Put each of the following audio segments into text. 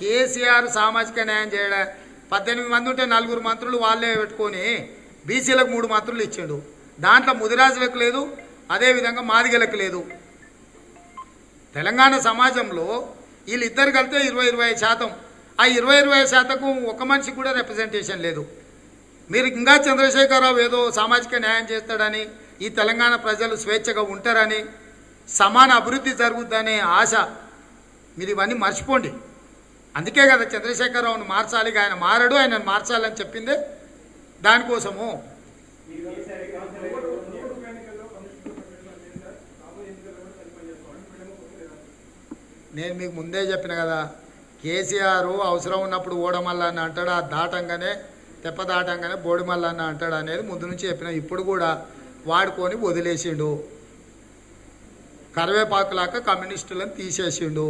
కేసీఆర్ సామాజిక న్యాయం చేయడా? పద్దెనిమిది మంది ఉంటే నలుగురు మంత్రులు వాళ్ళే పెట్టుకొని బీసీలకు మూడు మంత్రులు ఇచ్చాడు. దాంట్లో ముదిరాజులకు లేదు అదేవిధంగా మాదిగలకు లేదు. తెలంగాణ సమాజంలో వీళ్ళిద్దరు కలితే ఇరవై ఇరవై శాతం. ఆ ఇరవై ఇరవై ఐదు శాతకు ఒక మనిషికి కూడా రిప్రజెంటేషన్ లేదు. మీరు ఇంకా చంద్రశేఖరరావు ఏదో సామాజిక న్యాయం చేస్తాడని ఈ తెలంగాణ ప్రజలు స్వేచ్ఛగా ఉంటారని సమాన అభివృద్ధి జరుగుద్దనే ఆశ మీరు ఇవన్నీ మర్చిపోండి. అందుకే కదా చంద్రశేఖరరావును మార్చాలి ఆయన మారడు ఆయన మార్చాలని చెప్పిందే దానికోసము. నేను మీకు ముందే చెప్పిన కదా కేసీఆర్ అవసరం ఉన్నప్పుడు ఓడమల్ల అని అంటాడు ఆ దాటంగానే తెప్ప దాటంగానే బోడిమల్ల అని అంటాడు అనేది ముందు నుంచి చెప్పిన. ఇప్పుడు కూడా వాడుకొని వదిలేసిండు. కరివేపాకులాక కమ్యూనిస్టులను తీసేసిండు.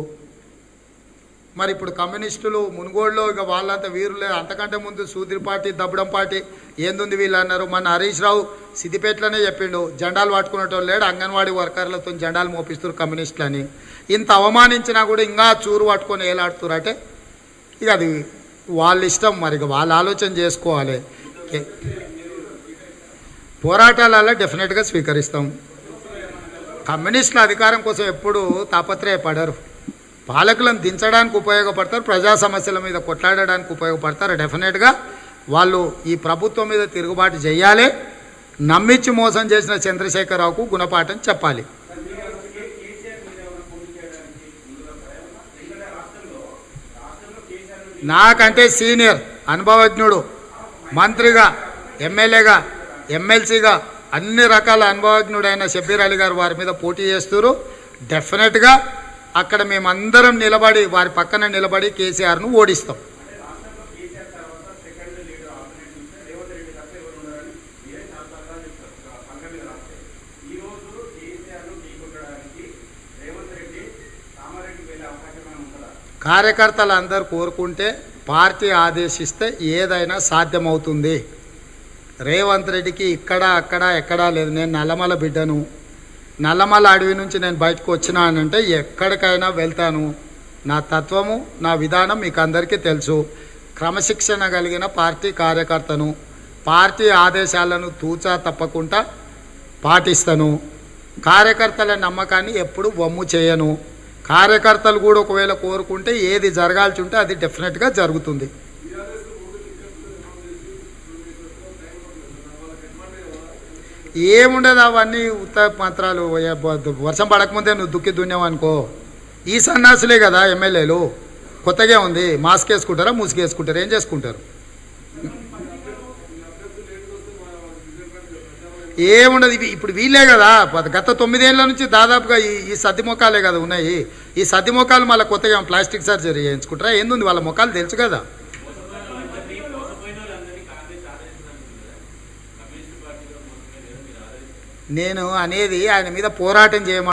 మరి ఇప్పుడు కమ్యూనిస్టులు మునుగోడులో ఇక వాళ్ళంతా వీరులే. అంతకంటే ముందు సూదిరి పార్టీ దబ్బడం పార్టీ ఏందుంది వీళ్ళు అన్నారు. మన హరీష్ రావు సిద్దిపేటలోనే చెప్పిండు. జెండాలు పట్టుకునేటోళ్ళు లేడు. అంగన్వాడీ వర్కర్లతో జెండాలు మోపిస్తారు కమ్యూనిస్టులని. ఇంత అవమానించినా కూడా ఇంకా చూరు పట్టుకొని ఏలాడుతున్నారు. అంటే ఇక అది వాళ్ళ ఇష్టం. మరి ఇక వాళ్ళ ఆలోచన చేసుకోవాలి. పోరాటాలలో డెఫినెట్గా స్వీకరిస్తాం. కమ్యూనిస్టుల అధికారం కోసం ఎప్పుడు తాపత్రయపడరు. పాలకులను దించడానికి ఉపయోగపడతారు ప్రజా సమస్యల మీద కొట్లాడడానికి ఉపయోగపడతారు. డెఫినెట్గా వాళ్ళు ఈ ప్రభుత్వం మీద తిరుగుబాటు చేయాలి. నమ్మించి మోసం చేసిన చంద్రశేఖరరావుకు గుణపాఠం చెప్పాలి. నాకంటే సీనియర్ అనుభవజ్ఞుడు మంత్రిగా ఎమ్మెల్యేగా ఎమ్మెల్సీగా అన్ని రకాల అనుభవజ్ఞుడైన షబ్బీర్ అలీ గారు వారి మీద పోటీ చేస్తారు డెఫినెట్గా అక్కడ మేమందరం నిలబడి వారి పక్కన నిలబడి కేసీఆర్ను ఓడిస్తాం. కార్యకర్తలు అందరు కోరుకుంటే పార్టీ ఆదేశిస్తే ఏదైనా సాధ్యమవుతుంది. రేవంత్ రెడ్డికి ఇక్కడ అక్కడ ఎక్కడా లేదు. నేను నల్లమల బిడ్డను. నల్లమల అడవి నుంచి నేను బయటకు వచ్చినానంటే ఎక్కడికైనా వెళ్తాను. నా తత్వము నా విధానం మీకు అందరికీ తెలుసు. క్రమశిక్షణ కలిగిన పార్టీ కార్యకర్తను పార్టీ ఆదేశాలను తూచా తప్పకుండా పాటిస్తాను. కార్యకర్తల నమ్మకాన్ని ఎప్పుడు వమ్ము చేయను. కార్యకర్తలు కూడా ఒకవేళ కోరుకుంటే ఏది జరగాల్సి ఉంటే అది డెఫినెట్గా జరుగుతుంది. ఏముండదు అవన్నీ ఉత్త మంత్రాలు వర్షం పడకముందే నువ్వు దుక్కి దున్నావు అనుకో. ఈ సన్నాసులే కదా ఎమ్మెల్యేలు. కొత్తగా ఉంది. మాస్క్ వేసుకుంటారా? ముసుగు వేసుకుంటారా? ఏం చేసుకుంటారు? ఏముండదు. ఇవి ఇప్పుడు వీళ్ళే కదా. గత తొమ్మిదేళ్ళ నుంచి దాదాపుగా ఈ ఈ సద్ది మొఖాలే కదా ఉన్నాయి. ఈ సద్ది మొఖాలు మళ్ళీ కొత్తగా ప్లాస్టిక్ సర్జరీ చేయించుకుంటారా? ఏంది వాళ్ళ మొఖాలు తెలుసు కదా. నేను అనేది ఆయన మీద పోరాటం చేయమ